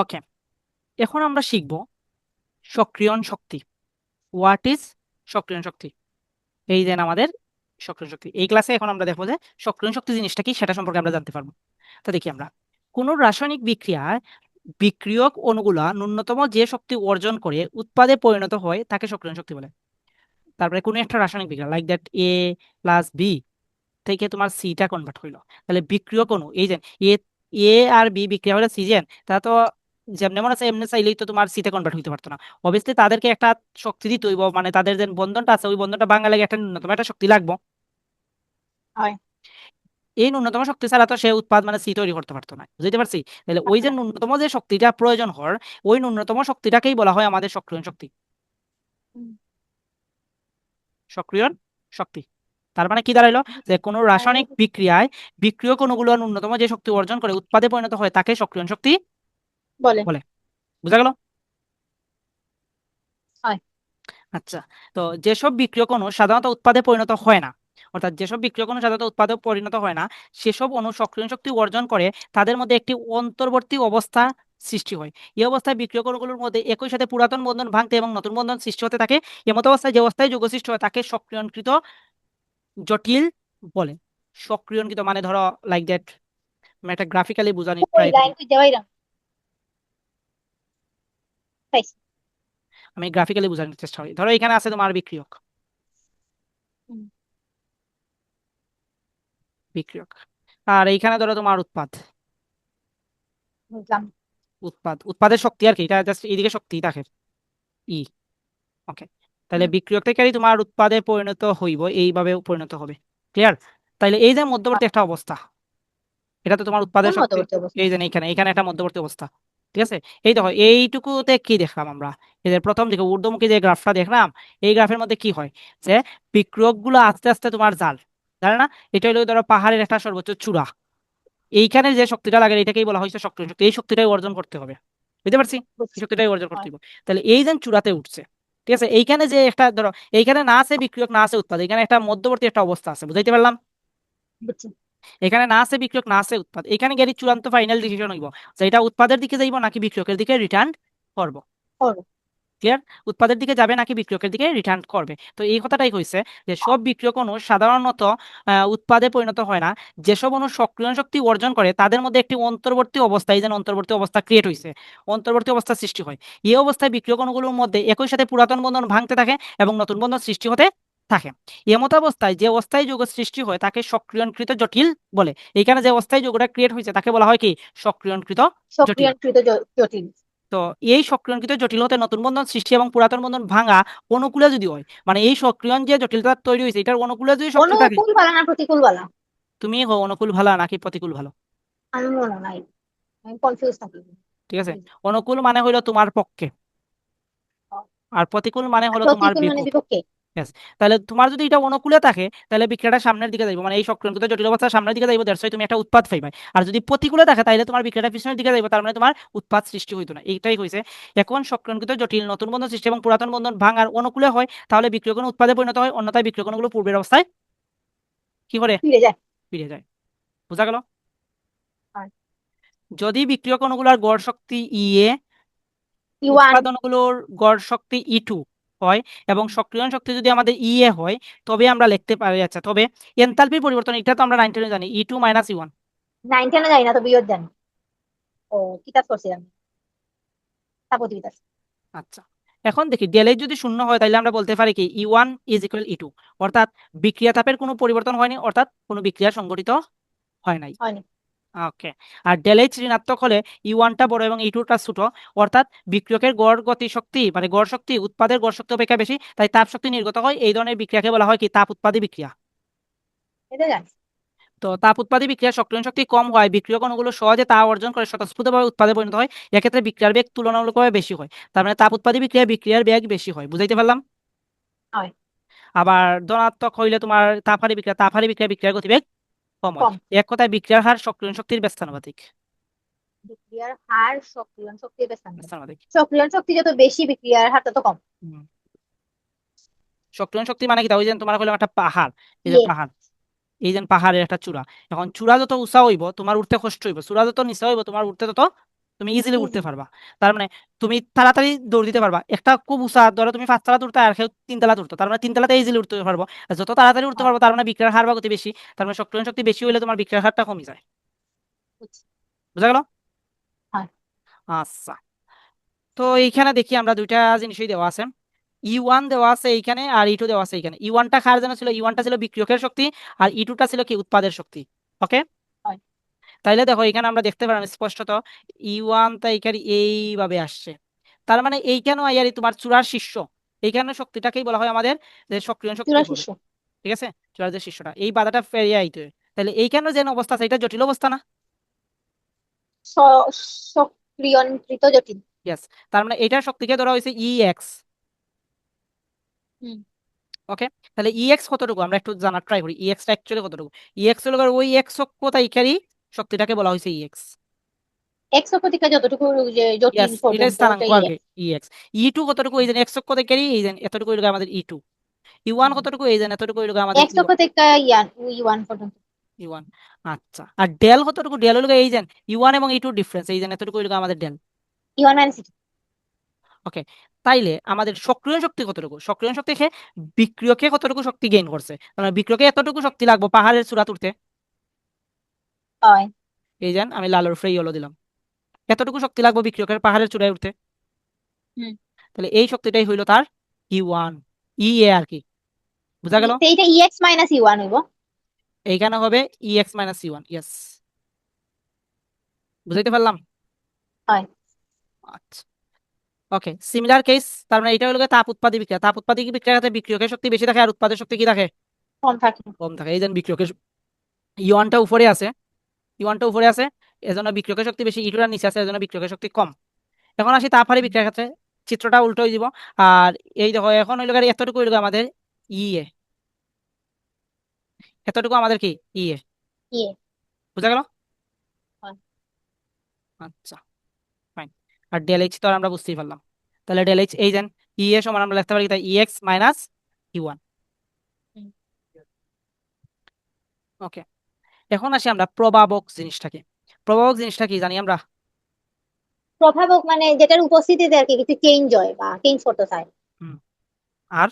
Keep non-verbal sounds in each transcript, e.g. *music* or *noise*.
ওকে এখন আমরা শিখব সক্রিয়ণ শক্তি। হোয়াট ইজ সক্রিয়ণ শক্তি? এই দেন আমাদের সক্রিয়ণ শক্তি। এই ক্লাসে এখন আমরা দেখব যে সক্রিয়ণ শক্তি জিনিসটা কি, সেটা সম্পর্কে আমরা জানতে পারব। তো দেখি আমরা। কোন রাসায়নিক বিক্রিয়ায় বিক্রিয়ক অণুগুলা ন্যূনতম যে শক্তি অর্জন করে উৎপাদে পরিণত হয়, তাকে সক্রিয়ণ শক্তি বলে। তারপরে কোনো একটা রাসায়নিক বিক্রিয়া like that A plus B থেকে তোমার সিটা কনভার্ট হইল। তাহলে বিক্রিয়ক অণু এই যে এ আর বি বিক্রিয়া হলে সিজেন তা তো যেমন মনে আছে এমনি চাইলেই তো তোমার সিতে কনভার্ট হইতে পারতো না অবভিয়াসলি তাদেরকে একটা শক্তি দিতে হইব মানে তাদের যে বন্ধনটা আছে ওই বন্ধনটা ভাঙা লাগে একটা ন্যূনতম একটা শক্তি লাগবো। এই ন্যূনতম শক্তি ছাড়া তো সে উৎপাদ মানে সি তৈরি করতে পারতো না বুঝতে পারছি তাহলে ওই যে আচ্ছা। ন্যূনতম যে শক্তিটা প্রয়োজন হওয়ার ওই ন্যূনতম শক্তিটাকেই বলা হয় আমাদের সক্রিয়ণ শক্তি হুম। সক্রিয়ণ শক্তি তার মানে কি দাঁড়াইলো যে কোনো রাসায়নিক বিক্রিয়ায় বিক্রিয়ক অণুগুলো ন্যূনতম যে শক্তি অর্জন করে উৎপাদে পরিণত হয় তাকে সক্রিয়ণ শক্তি বলে। বলে। বুঝা গেল। আচ্ছা তো যেসব বিক্রিয়ক অণু সাধারণত উৎপাদে পরিণত হয় না অর্থাৎ যেসব বিক্রিয়ক অণু সাধারণত উৎপাদে পরিণত হয় না সেসব অণু শক্তি অর্জন করে তাদের মধ্যে একটি অন্তর্বর্তী অবস্থা সৃষ্টি হয়। এই অবস্থায় বিক্রিয়ক অণুগুলোর মধ্যে একই সাথে পুরাতন বন্ধন ভাঙতে এবং নতুন বন্ধন সৃষ্টি হতে থাকে এমত অবস্থায় যে অবস্থায় যৌগ সৃষ্টি হয় তাকে সক্রিয়ণকৃত জটিল বলে। সক্রিয়ণকৃত মানে ধরো লাইক দ্যাট একটা গ্রাফিক্যালি বোঝানি ট্রাই লাইন তুই দেওয়াই না পাইছি আমি গ্রাফিক্যালি বোঝানোর চেষ্টা করি। ধরো এখানে আছে তোমার বিক্রিয়ক। বিক্রিয়ক। আর এইখানে ধরো তোমার উৎপাদ। বুঝলাম। উৎপাদ। উৎপাদের শক্তি আর কি এটা জাস্ট এইদিকে শক্তি থাকে ই। ওকে। তাহলে। বিক্রিয়ক থেকে তোমার উৎপাদে পরিণত হইব এইভাবে পরিণত হবে। ক্লিয়ার তাহলে এই যে মধ্যবর্তী একটা অবস্থা এটা তো তোমার উৎপাদের শক্তি। এই যে এইখানে এখানে একটা মধ্যবর্তী অবস্থা। ঠিক আছে? এই দেখো, এইটুকুতে কি দেখলাম আমরা? এদের প্রথম দিকে ঊর্ধ্বমুখী যে গ্রাফটা দেখলাম, এই গ্রাফের মধ্যে কি হয়? যে বিক্রিয়কগুলো আস্তে আস্তে তোমার জাল, জানে না? এটা হলো ধরো পাহাড়ের একটা সর্বোচ্চ চূড়া। এইখানে যে শক্তিটা লাগে, এটাকেই বলা হয়েছে শক্তি শক্তি এই শক্তিটাই অর্জন করতে হবে। বুঝতে পারছি? শক্তিটাই অর্জন করতে হবে। তাহলে এই যে চূড়াতে উঠছে, ঠিক আছে? এইখানে যে একটা ধরো, এইখানে না আছে বিক্রিয়ক, না আছে উৎপাদ এখানে একটা মধ্যবর্তী একটা অবস্থা আছে, বুঝাইতে পারলাম। এখানে না আছে বিক্রিয়ক না আছে উৎপাদ। এখানে গেলে চূড়ান্ত ফাইনাল ডিসিশন হইব। যে এটা উৎপাদের দিকে যাইব নাকি বিক্রিয়কের দিকে রিটার্ন করব? ক্লিয়ার উৎপাদের দিকে যাবে নাকি বিক্রিয়কের দিকে রিটার্ন করবে? তো এই কথাটাই হয়েছে যে সব বিক্রিয়ক অণু সাধারণত উৎপাদে পরিণত হয় না। যেসব অণু সক্রিয় শক্তি অর্জন করে তাদের মধ্যে একটি অন্তর্বর্তী অবস্থা এই যেন অন্তর্বর্তী অবস্থা ক্রিয়েট হয়েছে অন্তর্বর্তী অবস্থা সৃষ্টি হয়। এই অবস্থায় বিক্রিয়ক অণুগুলোর মধ্যে একই সাথে পুরাতন বন্ধন ভাঙতে থাকে এবং নতুন বন্ধন সৃষ্টি হতে থাকে। এমত অবস্থায় যে অবস্থায় যৌগ সৃষ্টি হয় তাকে সক্রিয়ণকৃত জটিল বলে। এইখানে যে অবস্থায় যৌগটা ক্রিয়েট হয়েছে তাকে বলা হয় কি? সক্রিয়কৃত জটিল। তো এই সক্রিয়ণকৃত জটিল হতে নতুন বন্ধন সৃষ্টি এবং পুরাতন বন্ধন ভাঙা অনুকূলে যদি হয় মানে এই সক্রিয়ণ যে জটিলতা তৈরি হয়েছে এটার অনুকূলে যদি শক্তি থাকে অনুকূল না প্রতিকূল বালা তুমি হো অনুকূল ভালো নাকি প্রতিকূল ভালো? আমি মনে নাই। আমি কনফিউজ থাকি। ঠিক আছে? অনুকূল মানে হইল তোমার পক্ষে। আর প্রতিকূল মানে হলো তোমার মানে বিপক্ষে? বিপক্ষে তাহলে তোমার যদি এটা অনুকূলে থাকে তাহলে বিক্রিয়াটা সামনের দিকে যাইব মানে এই সক্রিয়ণকৃত জটিল অবস্থা সামনের দিকে যাইব দ্যাটস তুমি একটা উৎপাদ পাইবে আর যদি প্রতিকূলে থাকে তাহলে তোমার বিক্রিয়াটা পিছনের দিকে যাইব তার মানে তোমার উৎপাদ সৃষ্টি হইতো না। এইটাই হয়েছে এখন সক্রিয়ণকৃত জটিল নতুন বন্ধন সৃষ্টি এবং পুরাতন বন্ধন ভাঙার অনুকূলে হয় তাহলে বিক্রিয়কণ উৎপাদে পরিণত হয় অন্যথায় বিক্রিয়কণগুলো পূর্বের অবস্থায় কি করে? ফিরে যায়। ফিরে যায়। বোঝা গেল? যদি বিক্রিয়ক অণুগুলোর গড় শক্তি ইএ ই ওয়ান উৎপাদনগুলোর গড় শক্তি ই টু হয় এবং সক্রিয়ণ শক্তি যদি আমাদের ইএ হয় তবে আমরা লিখতে পারি আচ্ছা তবে এনথালপির পরিবর্তন এটা তো আমরা নাইন টেনে জানি E two minus E one nine টেনে যাই না তো বিয়োগ জানি। ও কিতাব করছি আমি তাপতি কিতাব আচ্ছা এখন দেখি ডেল যদি শূন্য হয় তাহলে আমরা বলতে পারি কি E one is equal E two অর্থাৎ বিক্রিয়া তাপের কোনো পরিবর্তন হয়নি অর্থাৎ কোনো বিক্রিয়া সংঘটিত হয় নাই। হয়নি। ওকে আর ডেল এইচ ঋণাত্মক হলে ই ওয়ানটা বড় এবং ই টুটা ছোট। অর্থাৎ বিক্রিয়কের গড় গতি শক্তি মানে গড় শক্তি উৎপাদের গড় শক্তি অপেক্ষা বেশি তাই তাপ শক্তি নির্গত হয়। এই ধরনের বিক্রিয়াকে বলা হয় কি? তাপ উৎপাদী বিক্রিয়া। তো তাপ উৎপাদী বিক্রিয়া সক্রিয়ণ শক্তি কম হয় বিক্রিয়ক অণুগুলো সহজে তা অর্জন করে স্বতঃস্ফূর্তভাবে উৎপাদে পরিণত হয় এক্ষেত্রে বিক্রিয়ার বেগ তুলনামূলকভাবে বেশি হয়। তার মানে তাপ উৎপাদী বিক্রিয়া বিক্রিয়ার বেগ বেশি হয়। বুঝাইতে পারলাম? আবার ধনাত্মক হইলে তোমার তাপহারী বিক্রিয়া তাপহারী বিক্রিয়া বিক্রিয়ার গতিবেগ কম হয় কম। এক কথায় বিক্রিয়ার হার সক্রিয়ণ শক্তির ব্যস্তানুপাতিক। বিক্রিয়ার হার সক্রিয়ণ শক্তির ব্যস্তানুপাতিক। সক্রিয়ণ শক্তি যত বেশি বিক্রিয়ার হার তত কম। সক্রিয়ণ শক্তি মানে কি? ওই যে তোমার হলো একটা পাহাড়। এই যে। পাহাড়। এই যে পাহাড়ের একটা চূড়া। এখন চূড়া যত উঁচা হইব তোমার উঠতে কষ্ট হইব। চূড়া যত নিচা হইব তোমার উঠতে তত তুমি ইজিলি উঠতে পারবা। তার মানে তুমি তাড়াতাড়ি দৌড় দিতে পারবা। একটা খুব উঁচা ধরো তুমি পাঁচতলা উঠতে আর কেউ তিনতলা উঠতো তার মানে তিনতলাতে ইজিলি উঠতে পারব। আর যত তাড়াতাড়ি উঠতে হ্যাঁ। পারব তার মানে বিক্রয়ের হার বা গতি বেশি তার মানে সক্রিয় শক্তি বেশি হলে তোমার বিক্রয়ের হারটা কমে যায়। বুঝা গেল। আচ্ছা। তো এইখানে দেখি আমরা দুইটা জিনিসই দেওয়া আছে। ই ওয়ান দেওয়া আছে এইখানে আর ই টু দেওয়া আছে এইখানে। ই ওয়ানটা কার জন্য ছিল? ই ওয়ানটা ছিল বিক্রিয়কের শক্তি আর ই টুটা ছিল কি? উৎপাদের শক্তি। ওকে। তাইলে দেখো এখানে আমরা দেখতে পারলাম স্পষ্টত ই ওয়ান তা এইখানে এইভাবে আসছে। তার মানে এইখানেও আইয়ারি তোমার চূড়ার শীর্ষ। এইখানে শক্তিটাকেই বলা হয় আমাদের যে সক্রিয় শক্তি ঠিক আছে? চূড়ার যে শীর্ষটা এই বাধাটা ফেরিয়ে আইতে। তাহলে এইখানে যে অবস্থা আছে এটা জটিল অবস্থা না? স- জটিল। ইয়েস তার মানে এটার শক্তিকে ধরা হয়েছে ই এক্স ওকে তাহলে ই এক্স কতটুকু? আমরা একটু জানার ট্রাই করি। ই এক্সটা অ্যাকচুয়ালি কতটুকু? ই এক্স হলো ওই এক্স কোথায়কারই শক্তিটাকে বলা হয়েছে ই এক্স এক্স অক্ষ থেকে যতটুকু যে জটিল এটা স্থানাঙ্ক ওটাই আর ই এক্স ই টু কতটুকু এই যে এক্স কোথায়কারই এই যে এতটুকু হইল গিয়ে আমাদের ই টু ই ওয়ান কতটুকু এই যে এতটুকু হইল আমাদের এক্স অক্ষ থেকে ই ওয়ান পর্যন্ত। ই ওয়ান আচ্ছা। আর ডেল কতটুকু ডেল হলো এই যে ই ওয়ান এবং ই টু ডিফারেন্স এই যে এতটুকু হইল আমাদের ডেল। ই ওয়ান মাইনাস তাইলে আমাদের সক্রিয় শক্তি কতটুকু? সক্রিয় শক্তি বিক্রিয়কে কতটুকু শক্তি গেইন করছে? বিক্রিয়কে এতটুকু শক্তি লাগবে পাহাড়ের চূড়া তুলতে হয়। এই যেন আমি লালের ফ্রে ইয়েলো দিলাম। এতটুকু শক্তি লাগবে বিক্রিয়কের পাহাড়ের চূড়ায় উঠতে? হুম। তাহলে এই শক্তিটাই হইল তার ই ওয়ান ই এ আর কি। বুঝা গেল? এইটা E X minus E one হইব। এইখানে হবে E X minus C one yes বুঝাইতে পারলাম? হয়। আচ্ছা। ওকে সিমিলার কেস তার মানে এটা হলো তাপ উৎপাদী বিক্রিয়া। তাপ উৎপাদী বিক্রিয়ার ক্ষেত্রে বিক্রিয়কের শক্তি বেশি থাকে আর উৎপাদের শক্তি কি থাকে? কম থাকে। কম থাকে। এই যেন বিক্রিয়কের ইওয়ানটা উপরে আছে। ইওয়ানটা উপরে আছে এজন্য বিক্রিয়কের শক্তি বেশি ইটুটার নিচে আছে এজন্য বিক্রিয়কের শক্তি কম। এখন আসি তাপহারি বিক্রিয়ার ক্ষেত্রে চিত্রটা উল্টো হয়ে যাব আর এই দেখো এখন হইল এতটুকু হইল আমাদের ইএ এতটুকু আমাদের কি? ইয়ে বুঝা গেল? আচ্ছা ফাইন আর ডেল এইচ তো আমরা বুঝতেই পারলাম। তাহলে ডেল এইচ এই যেন ইএ সমান আমরা লিখতে পারি তাই E X minus E one. Okay এখন আসি আমরা প্রভাবক জিনিসটাকে। প্রভাবক জিনিসটা কি জানি আমরা? প্রভাবক মানে যেটার উপস্থিতিতে আর কি কিছু চেঞ্জ হয় বা চেঞ্জ করতে চায়। আর?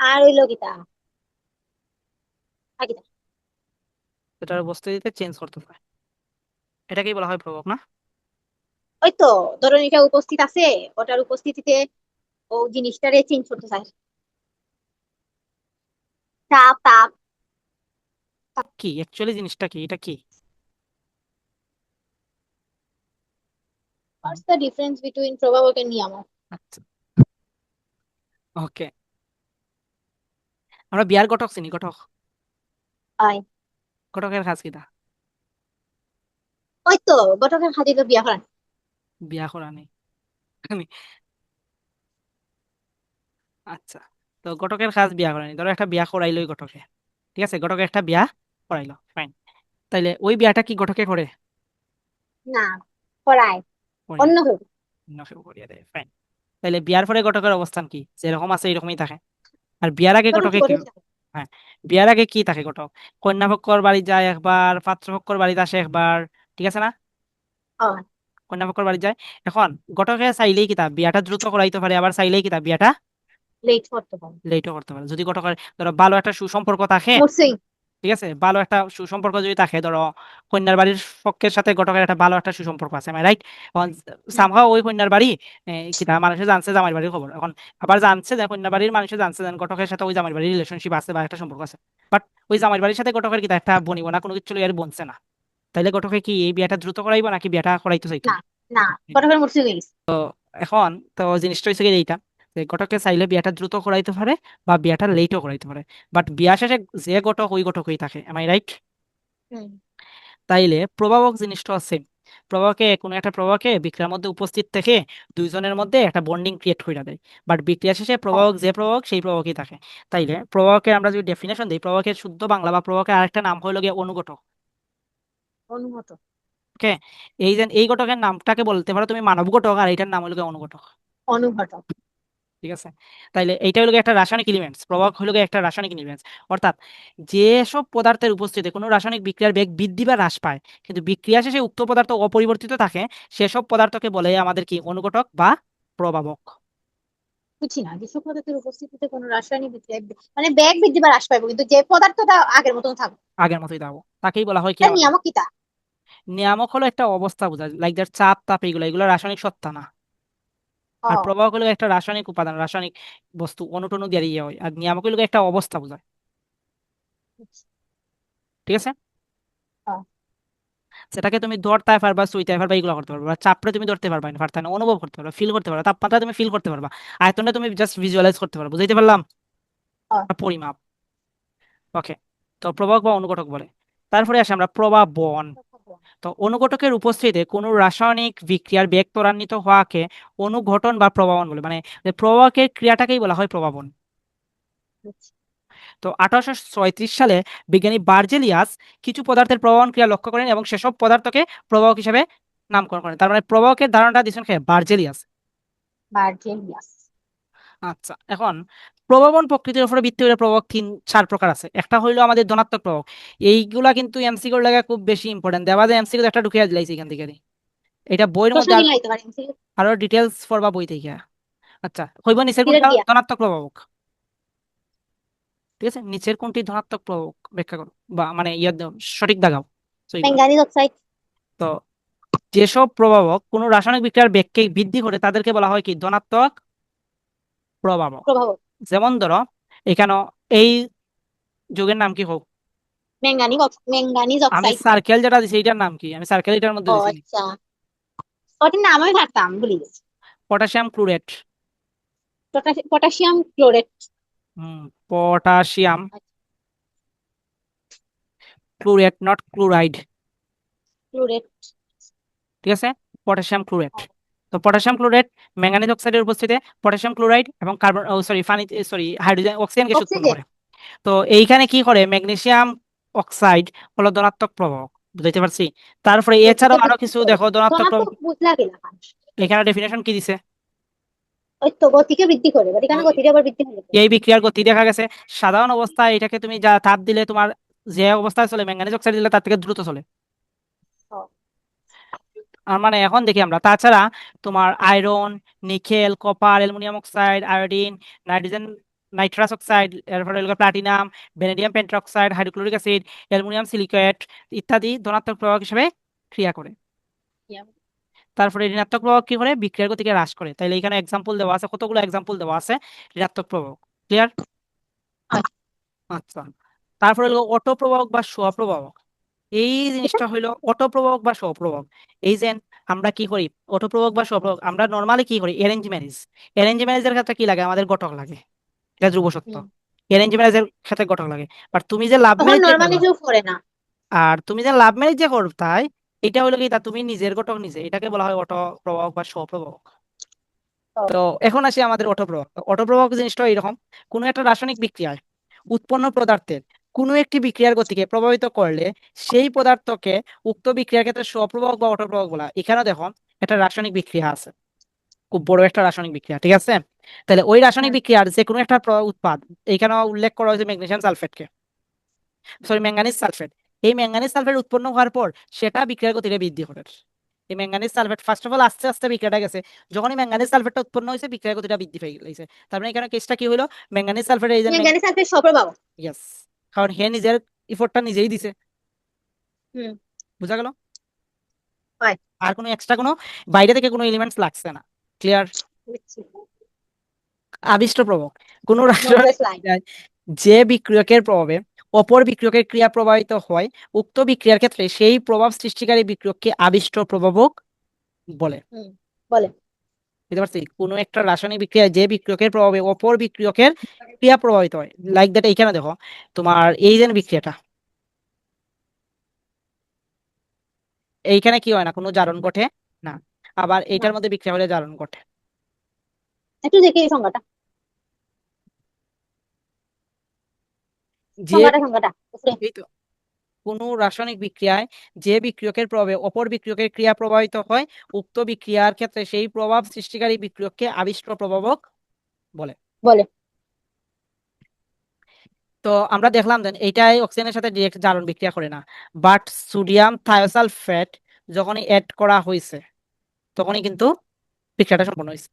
আর হইল কিতা আর কিতা এটার উপস্থিতিতে চেঞ্জ করতে হয় এটাকেই বলা হয় প্রভাবক না? ওই তো ধরুন এটা উপস্থিত আছে ওটার উপস্থিতিতে ও জিনিসটারে চেঞ্জ করতে চায়। তাপ তাপ। কি? অ্যাকচুয়ালি জিনিসটা কি? এটা কি? হোয়াটস দ্য ডিফারেন্স বিটুইন প্রভাবক এন্ড নিয়ামক আচ্ছা। ওকে আমরা বিয়ার ঘটক চিনি ঘটক আয়। ঘটকের কাজ কিটা ওই তো গঠকের খাতিরে বিয়া করান। বিয়া করা নেই আচ্ছা। তো ঘটকের কাজ বিয়া করানি। ধরো একটা বিয়া করাইলোই ঘটকে ঠিক আছে? ঘটকে একটা বিয়া করাইলো ফাইন তাইলে ওই বিয়াটা কি ঘটকে করে? না করায় করে অন্য কেউ। অন্য কেউ করিয়ে দেয় ফাইন তাইলে বিয়ার পরে ঘটকের অবস্থান কি? যেরকম আছে এরকমই থাকে। আর বিয়ার আগে ঘটকে কি বিয়ার আগে কি থাকে ঘটক কন্যাপক্ষর বাড়ি যায় একবার পাত্রপক্ষর বাড়িতে আসে একবার ঠিক আছে না? হয়। কন্যাপক্ষর বাড়ি যায়। এখন ঘটকে চাইলেই কিতা বিয়াটা দ্রুত করাইতে পারে আবার চাইলেই কিতা বিয়াটা লেট করতে পারে। লেটও করতে পারে। যদি ঘটকের ধরো ভালো একটা সুসম্পর্ক থাকে ঠিক আছে? ভালো একটা সুসম্পর্ক যদি থাকে ধরো কন্যার বাড়ির পক্ষের সাথে ঘটকের একটা ভালো একটা সুসম্পর্ক আছে রাইট এখন সামহাও ওই কন্যার বাড়ি কিতা মানুষে জানছে জামাই বাড়ির খবর। এখন আবার জানছে যে কন্যার বাড়ির মানুষে জানছে যে ঘটকের সাথে ওই জামাই বাড়ির রিলেশনশিপ আছে বা একটা সম্পর্ক আছে। বাট ওই জামাই বাড়ির সাথে ঘটকের কিতা একটা বনিব না কোনো কিছু আর বনছে না। তাইলে ঘটকে কি এই বিয়াটা দ্রুত করাইবো নাকি বিয়াটা করাইতে চাইতো? না। হয়ে গেছে। এখন তো জিনিসটা হচ্ছে কি এইটা। যে ঘটককে চাইলে বিয়াটা দ্রুত করাইতে পারে বা বিয়াটা লেটও করাইতে পারে বাট বিয়া শেষে যে ঘটক ওই ঘটকই থাকে। এম আই রাইট তাইলে প্রভাবক জিনিসটা আছে প্রভাবকে কোনো একটা প্রভাবকে বিক্রিয়ার মধ্যে উপস্থিত থেকে দুইজনের মধ্যে একটা বন্ডিং ক্রিয়েট করে দেয় বাট বিক্রিয়া শেষে প্রভাবক যে প্রভাবক সেই প্রভাবকই থাকে। তাইলে প্রভাবকের আমরা যদি ডেফিনেশন দিই প্রভাবকের শুদ্ধ বাংলা বা প্রভাবকের আরেকটা নাম হলো গিয়ে অনুঘটক অনুমত এই যে এই ঘটকের নামটাকে বলতে পারো তুমি মানব ঘটক আর এইটার নাম হলো অনুঘটক অনুঘটক ঠিক আছে? তাইলে এইটা হলো একটা রাসায়নিক এলিমেন্টস প্রভাবক হলো একটা রাসায়নিক এলিমেন্টস অর্থাৎ যেসব পদার্থের উপস্থিতিতে কোনো রাসায়নিক বিক্রিয়ার বেগ বৃদ্ধি বা হ্রাস পায় কিন্তু বিক্রিয়া শেষে উক্ত পদার্থ অপরিবর্তিত থাকে সেসব পদার্থকে বলে আমাদের কি অনুঘটক বা প্রভাবক বুঝছি না যেসব পদার্থের উপস্থিতিতে কোনো রাসায়নিক বিক্রিয়া মানে ব্যাগ বৃদ্ধি বা হ্রাস পাইবো কিন্তু যে পদার্থটা আগের মতন থাকবে আগের মতোই দাও তাকেই বলা হয় কি নিয়ামক কি তা? নিয়ামক হলো একটা অবস্থা বোঝায় লাইক দ্যাট চাপ তাপ এগুলো এগুলো রাসায়নিক সত্তা না। আর প্রবাহক হলো একটা রাসায়নিক উপাদান রাসায়নিক বস্তু অনুটনু দিয়ে ইয়ে হয়। আর নিয়ামক হলো একটা অবস্থা বোঝায়। ঠিক আছে? হ্যাঁ। সেটাকে তুমি ধরতে পারবা সুইতে পারবা এগুলো করতে পারবা। চাপড়ে তুমি ধরতে পারবা না পারতে না অনুভব করতে পারবা ফিল করতে পারবা তাপমাত্রা তুমি ফিল করতে পারবা। আয়তনটা তুমি জাস্ট ভিজুয়ালাইজ করতে পারবা বুঝাইতে পারলাম? হ্যাঁ। পরিমাপ। ওকে তো প্রভাবক বা অনুঘটক বলে। তারপরে আসে আমরা প্রভাবন তো অনুঘটকের উপস্থিতিতে কোনো রাসায়নিক বিক্রিয়ার বেগ ত্বরান্বিত হওয়াকে অনুঘটন বা প্রভাবন বলে। মানে প্রভাবকের ক্রিয়াটাকেই বলা হয় প্রভাবন তো আঠারোশো ছয়ত্রিশ সালে বিজ্ঞানী বার্জেলিয়াস কিছু পদার্থের প্রভাবন ক্রিয়া লক্ষ্য করেন এবং সেসব পদার্থকে প্রভাবক হিসেবে নামকরণ করেন। তার মানে প্রভাবকের ধারণাটা দিয়েছেন কে? বার্জেলিয়াস। বার্জেলিয়াস। আচ্ছা এখন প্রভাবন প্রকৃতির উপরে ভিত্তি করে প্রভাবক তিন চার প্রকার আছে। একটা হইল আমাদের ধনাত্মক প্রভাবক এইগুলা কিন্তু এমসিকিউর লাগে খুব বেশি ইম্পর্টেন্ট দেওয়া যায় এমসিকিউ একটা ঢুকিয়ে দিলাইছি এখান থেকে। এটা বইয়ের মধ্যে আরও ডিটেলস পড়বা বই থেকে। আচ্ছা হইব নিচের কোনটা? ধনাত্মক প্রভাবক। ঠিক আছে? নিচের কোনটি ধনাত্মক প্রভাবক? ব্যাখ্যা করো। বা মানে ইয়ে সঠিক দাগাও তো যেসব প্রভাবক কোনো রাসায়নিক বিক্রিয়ার বেগকে বৃদ্ধি করে তাদেরকে বলা হয় কি? ধনাত্মক প্রভাব। যেমন ধরো এখানে এই যুগের নাম কি হোক? আমি সার্কেল যেটা দিছি এটার নাম কি? আমি সার্কেল এটার মধ্যে দিছি। আচ্ছা। ওটার নাম আমি ভাবতাম ভুলে গেছি। Potassium chlorate potassium chlorate hmm potassium chlorate not chloride chlorate ঠিক আছে? পটাশিয়াম ক্লোরেট তো পটাশিয়াম ক্লোরেট ম্যাঙ্গানিজ অক্সাইডের উপস্থিতিতে পটাশিয়াম ক্লোরাইড এবং কার্বন সরি পানি সরি হাইড্রোজেন অক্সিজেন গ্যাস উৎপন্ন করে। তো এইখানে কি করে? ম্যাগনেসিয়াম অক্সাইড হলো ধনাত্মক প্রভাবক বুঝতে পারছি? তারপরে এছাড়াও আরও কিছু দেখো ধনাত্মক প্রভাবক এখানে ডেফিনেশন কি দিছে? গতিকে বৃদ্ধি করে বাট এখানে ওই- গতিটা আবার বৃদ্ধি এই বিক্রিয়ার গতি দেখা গেছে। সাধারণ অবস্থায় এটাকে তুমি যা তাপ দিলে তোমার যে অবস্থায় চলে ম্যাঙ্গানিজ অক্সাইড দিলে তার থেকে দ্রুত চলে। মানে এখন দেখি আমরা। তাছাড়া তোমার iron nickel copper aluminium oxide iodine nitrogen nitrous oxide এরপরে platinum vanadium pentoxide hydrochloric acid aluminium silicate ইত্যাদি ধনাত্মক প্রভাবক হিসেবে ক্রিয়া করে। তারপরে ঋণাত্মক প্রভাব কি করে? বিক্রিয়ার গতিকে হ্রাস করে। তাইলে এখানে এক্সাম্পল দেওয়া আছে কতগুলো এক্সাম্পল দেওয়া আছে ঋণাত্মক প্রভাব? ক্লিয়ার আচ্ছা। আচ্ছা। তারপরে হলো অটো প্রভাবক বা স্বপ্রভাবক। এই জিনিসটা হইল অটো প্রভাবক বা স্বপ্রভাবক এই যে আমরা কি করি? অটো প্রভাবক বা স্বপ্রভাবক আমরা নর্মালি কি করি? অ্যারেঞ্জ ম্যারেজ অ্যারেঞ্জ ম্যারেজের ক্ষেত্রে কি লাগে? আমাদের ঘটক লাগে। এটা ধ্রুব সত্য। অ্যারেঞ্জ ম্যারেজের ক্ষেত্রে ঘটক লাগে। বাট তুমি যে লাভ ম্যারেজ নর্মালি কেউ করে না। আর তুমি যে লাভ ম্যারেজ যে করতাই এটা হলো কি? তা তুমি নিজের ঘটক নিজে। এটাকে বলা হয় অটো প্রভাবক বা স্বপ্রভাবক তো এখন আসি আমাদের অটো প্রভাবক অটো প্রভাবক জিনিসটা এরকম। কোনো একটা রাসায়নিক বিক্রিয়ায় উৎপন্ন পদার্থের কোনো একটি বিক্রিয়ার গতিকে প্রভাবিত করলে সেই পদার্থকে উক্ত বিক্রিয়ার ক্ষেত্রে স্বপ্রভাবক বা অটোপ্রভাবক বলা এখানে দেখো একটা রাসায়নিক বিক্রিয়া আছে। খুব বড় একটা রাসায়নিক বিক্রিয়া ঠিক আছে? তাহলে ওই রাসায়নিক বিক্রিয়ার যে কোনো একটা উৎপাদ এখানে উল্লেখ করা হয়েছে ম্যাগনেসিয়াম সালফেটকে। Sorry manganese sulphate. এই ম্যাঙ্গানিজ সালফেট উৎপন্ন হওয়ার পর সেটা বিক্রিয়ার গতিটা বৃদ্ধি করে। এই manganese sulphate first of all আস্তে আস্তে বিক্রিয়াটা গেছে। যখনই ম্যাঙ্গানিজ সালফেটটা উৎপন্ন হয়েছে বিক্রিয়ার গতিটা বৃদ্ধি পেয়ে গেছে। তার মানে এখানে কেসটা কি হলো? ম্যাঙ্গানিজ সালফেট এই যে ম্যাঙ্গানিজ সালফেট স্বপ্রভাব ইয়েস কারণ হে নিজের ইফোর্টটা নিজেই দিছে। বুঝা গেল? আর কোনো এক্সট্রা কোনো বাইরে থেকে কোনো এলিমেন্টস লাগছে না। ক্লিয়ার আবিষ্ট প্রভাব কোনো যে বিক্রিয়কের প্রভাবে অপর বিক্রিয়কের ক্রিয়া প্রভাবিত হয় উক্ত বিক্রিয়ার ক্ষেত্রে সেই প্রভাব সৃষ্টিকারী বিক্রিয়ককে আবিষ্ট প্রভাবক বলে। বলে। বুঝতে পারছি? কোনো একটা রাসায়নিক বিক্রিয়া যে বিক্রিয়কের প্রভাবে অপর বিক্রিয়কের ক্রিয়া প্রভাবিত হয়। লাইক দ্যাট এইখানে দেখো তোমার এই যে বিক্রিয়াটা। এইখানে কি হয় না কোনো জারণ ঘটে না। আবার এইটার মধ্যে বিক্রিয়া হলে জারণ ঘটে। একটু দেখি এই সংজ্ঞাটা। যে সংজ্ঞাটা সংজ্ঞাটা এই তো। কোনো রাসায়নিক বিক্রিয়ায় যে বিক্রিয়কের প্রভাবে অপর বিক্রিয়কের ক্রিয়া প্রভাবিত হয় উক্ত বিক্রিয়ার ক্ষেত্রে সেই প্রভাব সৃষ্টিকারী বিক্রিয়ককে আবিষ্ট প্রভাবক বলে। বলে। তো আমরা দেখলাম দেন এইটাই অক্সিজেনের সাথে ডিরেক্ট জারণ বিক্রিয়া করে না। বাট সোডিয়াম থায়োসালফেট যখনই অ্যাড করা হয়েছে তখনই কিন্তু বিক্রিয়াটা সম্পন্ন হয়েছে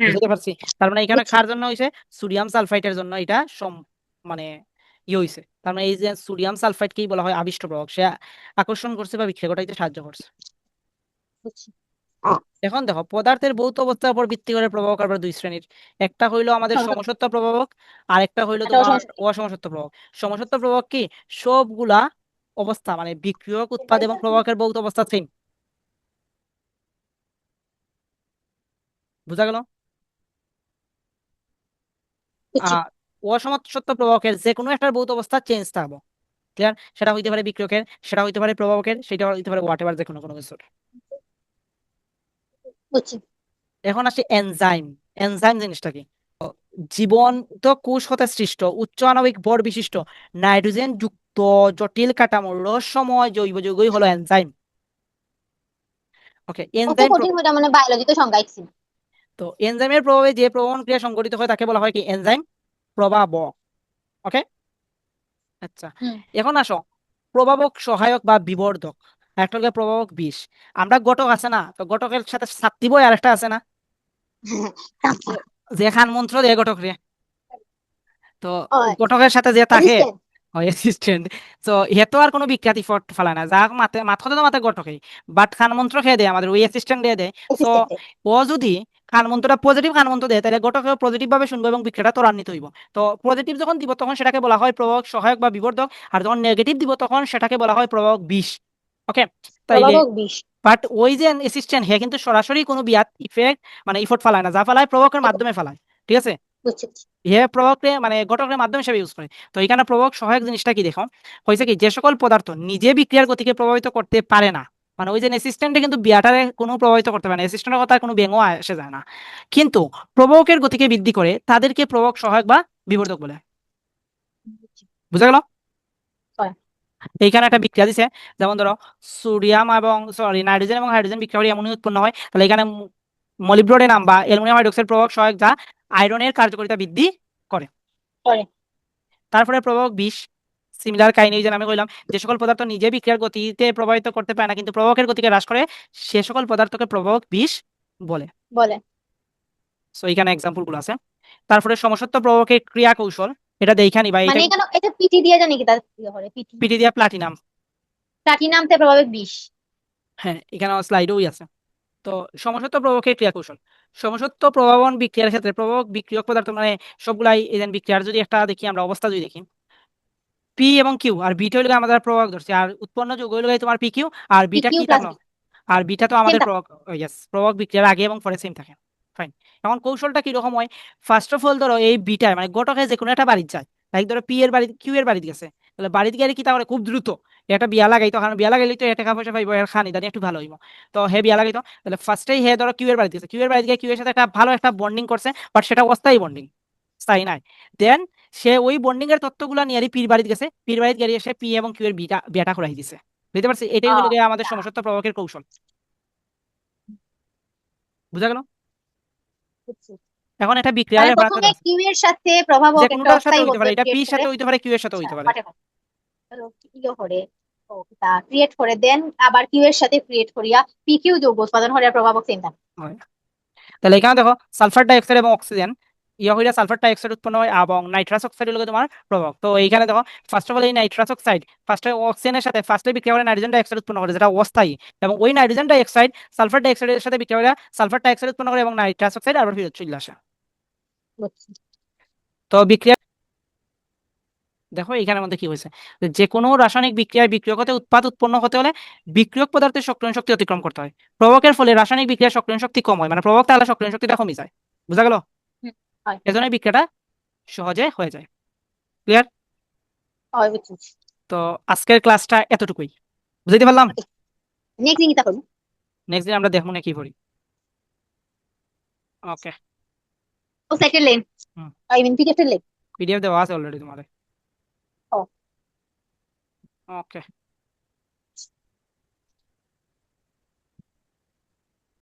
বুঝতে পারছি? তার মানে এখানে। কার জন্য হয়েছে সোডিয়াম সালফাইটের জন্য এটা সম মানে ইয়ে হয়েছে তার মানে এই যে সোডিয়াম সালফাইটকেই বলা হয় আবিষ্ট প্রভাবক সে আকর্ষণ করছে বা বিক্রিয়া ঘটাইতে সাহায্য করছে। এখন দেখো পদার্থের ভৌত অবস্থার উপর ভিত্তি করে প্রভাবক আবার দুই শ্রেণির। একটা হইল আমাদের সমসত্ব। সমসত্ব প্রভাবক আর একটা হইল তোমার। অসমসত্ব প্রভাবক সমসত্ব প্রভাবক কি? সবগুলা অবস্থা মানে বিক্রিয়ক উৎপাদ এবং প্রভাবকের ভৌত অবস্থা সেম বুঝা গেল? অসমসত্ব প্রভাবকের যে কোনো একটা ভৌত অবস্থা চেঞ্জ থাকব। ক্লিয়ার সেটা হইতে পারে বিক্রিয়কের সেটা হইতে পারে প্রভাবকের সেটা হইতে পারে হোয়াট এভার যে কোনো কোনো কিছুর এখন আসি এনজাইম এনজাইম জিনিসটা কি? জীবন্ত কোষ হতে সৃষ্ট উচ্চ আণবিক ভর বিশিষ্ট নাইট্রোজেন যুক্ত জটিল কাঠামোর রহস্যময় জৈব যৌগই হলো এনজাইম ওকে এনজাইম মানে বায়োলজিতে সংজ্ঞা তো এনজাইমের প্রভাবে যে প্রবহন ক্রিয়া সংঘটিত হয় তাকে বলা হয় কি এনজাইম প্রভাবক ওকে আচ্ছা এখন আসো প্রভাবক সহায়ক বা বিবর্ধক একটা হলো প্রভাবক বিষ আমরা ঘটক আছে না তো ঘটকের সাথে সাত্তি বই আরেকটা আছে না। *laughs* যে খান মন্ত্র দেয় ঘটক রে তো। ঘটকের সাথে যে থাকে. অ্যাসিস্ট্যান্ট তো হে তো আর কোনো বিখ্যাতি ফট ফেলায় না যা মাথে মাথা তো মাথা ঘটকেই বাট খান মন্ত্র খেয়ে দেয় আমাদের ওই অ্যাসিস্ট্যান্ট দিয়ে দেয়। তো ও যদি খান মন্ত্রটা পজিটিভ খান মন্ত্র দেয় তাহলে ঘটকেও পজিটিভ ভাবে শুনব এবং বিক্রিয়াটা ত্বরান্বিত হইব। তো পজিটিভ যখন দিব তখন সেটাকে বলা হয় প্রভাবক সহায়ক বা বিবর্ধক আর যখন নেগেটিভ দিব তখন সেটাকে বলা হয় প্রভাবক বিষ। ওকে তাইলে বাট ওই যে অ্যাসিস্ট্যান্ট হে কিন্তু সরাসরি কোনো বিয়াত ইফেক্ট মানে ইফোর্ট ফেলায় না যা ফেলায় প্রভাবকের মাধ্যমে ফেলায়। ঠিক আছে। হে প্রভাবকে মানে ঘটকের মাধ্যমে হিসেবে ইউজ করে। তো এখানে প্রভাবক সহায়ক জিনিসটা কি দেখো? হয়েছে কি যে সকল পদার্থ নিজে বিক্রিয়ার গতিকে প্রভাবিত করতে পারে না মানে ওই যে অ্যাসিস্ট্যান্টে কিন্তু বিয়াটারে কোনো প্রভাবিত করতে পারে না। অ্যাসিস্ট্যান্টের কথা কোনো বেঙও আসে যায় না। কিন্তু প্রভাবকের গতিকে বৃদ্ধি করে তাদেরকে প্রভাবক সহায়ক বা বিবর্ধক বলে। বুঝা গেল? এইখানে একটা বিক্রিয়া দিছে। যেমন ধরো সোডিয়াম এবং সরি নাইট্রোজেন এবং হাইড্রোজেন বিক্রিয়া করে এমনই উৎপন্ন হয়। তাহলে এখানে মলিব্রোডেনাম বা অ্যালুমিনিয়াম হাইড্রোক্সাইড প্রভাবক সহায়ক যা আয়রনের কার্যকারিতা বৃদ্ধি করে। করে। তারপরে প্রভাবক বিষ। সিমিলার কাহিনী যে আমি কইলাম যে সকল পদার্থ নিজে বিক্রিয়ার গতিতে প্রভাবিত করতে পারে না কিন্তু প্রভাবকের গতিকে হ্রাস করে সে সকল পদার্থকে প্রভাবক বিষ বলে। বলে। সো এখানে এক্সাম্পলগুলো আছে। তারপরে সমসত্ব প্রভাবকের ক্রিয়া কৌশল এটা দেখানি বা মানে এখানে এটা পিটি দিয়ে জানি কি তার ইয়ে করে পিটি। পিটি দিয়া প্লাটিনাম প্লাটিনাম তে প্রভাবক বিষ। হ্যাঁ এখানে স্লাইডেই আছে। তো সমসত্ব প্রভাবকের ক্রিয়া কৌশল সমসত্ব প্রভাবন বিক্রিয়ার ক্ষেত্রে প্রভাবক বিক্রিয়ক পদার্থ মানে সবগুলাই এজেন বিক্রিয়ার যদি একটা দেখি আমরা অবস্থা যদি দেখি পি এবং কিউ আর বিটা হইলে আমাদের প্রভাবক ধরছে আর উৎপন্ন যৌগ হইলে তোমার পি কিউ আর বিটা কি থাকল? আর বিটা তো আমাদের। প্রভাবক ইয়েস প্রভাবক বিক্রিয়ার আগে এবং পরে সেম থাকে ফাইন এখন কৌশলটা কীরকম হয়? ফার্স্ট অফ অল ধরো এই বিটায় মানে গোটকে যে কোনো একটা বাড়ির যায় লাইক ধরো পি এর বাড়ি কিউ এর বাড়িতে গেছে তাহলে বাড়িতে গেলে কি তাহলে খুব দ্রুত একটা বিয়া লাগাইতো কারণ বিয়া লাগাইলে তো টাকা পয়সা পাইবো এর খানি দানি একটু ভালো হইবো তো হে বিয়া লাগাইতো তাহলে ফার্স্টেই হে ধরো কিউ এর বাড়িতে গেছে কিউ এর বাড়িতে গিয়ে কিউ এর সাথে একটা ভালো একটা বন্ডিং করছে বাট সেটা অস্থায়ী বন্ডিং স্থায়ী নাই দেন সে ওই বন্ডিং এর তত্ত্বগুলো নিয়ে পীর বাড়িতে গেছে। পির বাড়িতে গিয়ে সে পি এবং কিউ এর বিটা বিয়াটা করাই দিছে। বুঝতে পারছি? এটাই হলো আমাদের সমসত্ব প্রভাবকের কৌশল। বুঝা গেল? এখন এটা বিক্রিয়ার প্রথমে কিউ এর সাথে প্রভাবক একটা অস্থায়ী হইতে পারে এটা create পির সাথে। হইতে পারে কিউ এর সাথে হইতে পারে. ইয়ে করে তা ক্রিয়েট করে দেন আবার কিউ এর সাথে ক্রিয়েট করিয়া পি কিউ যৌগ উৎপাদন হরিয়া প্রভাবক সেম থাকে তাহলে এখানে দেখো সালফার ডাইঅক্সাইড এবং অক্সিজেন ইয়া সালফার ডাইঅক্সাইড উৎপন্ন হয় এবং নাইট্রাস অক্সাইড হলো তোমার প্রভাব। তো এইখানে দেখো ফার্স্ট অফ অল এই নাইট্রাস অক্সাইড ফার্স্টে অক্সিজেনের সাথে ফার্স্টে বিক্রিয়া করে নাইট্রোজেন ডাইঅক্সাইড উৎপন্ন করে যেটা অস্থায়ী। এবং ওই নাইট্রোজেন ডাইঅক্সাইড সালফার ডাইঅক্সাইডের সাথে বিক্রিয়া করে সালফার ডাইঅক্সাইড উৎপন্ন করে এবং নাইট্রাস অক্সাইড আবার ফিরত চলে আসে। তো বিক্রিয়া দেখো এখানের মধ্যে কি হয়েছে যে কোনো রাসায়নিক বিক্রিয়ায় বিক্রিয়ক হতে উৎপাদ উৎপন্ন হতে হলে বিক্রিয়ক পদার্থের সক্রিয়ণ শক্তি অতিক্রম করতে হয়। প্রভাবকের ফলে রাসায়নিক বিক্রিয়ার সক্রিয়ণ শক্তি কম হয় মানে প্রভাবক তাহলে সক্রিয়ণ শক্তিটা কমে যায়। বুঝা গেল। এজন্য বিক্রিয়াটা সহজে হয়ে যায়। বুঝছি। তো আজকের ক্লাসটা এতটুকুই। বুঝাইতে পারলাম? নেক্সট দিন করব নেক্সট দিন আমরা দেখব না কি করি ওকে ও সেকেন্ড লেন হুম। আই মিন পিডিএফ লেন পিডিএফ দেওয়া আছে অলরেডি তোমাদের। ও। ওকে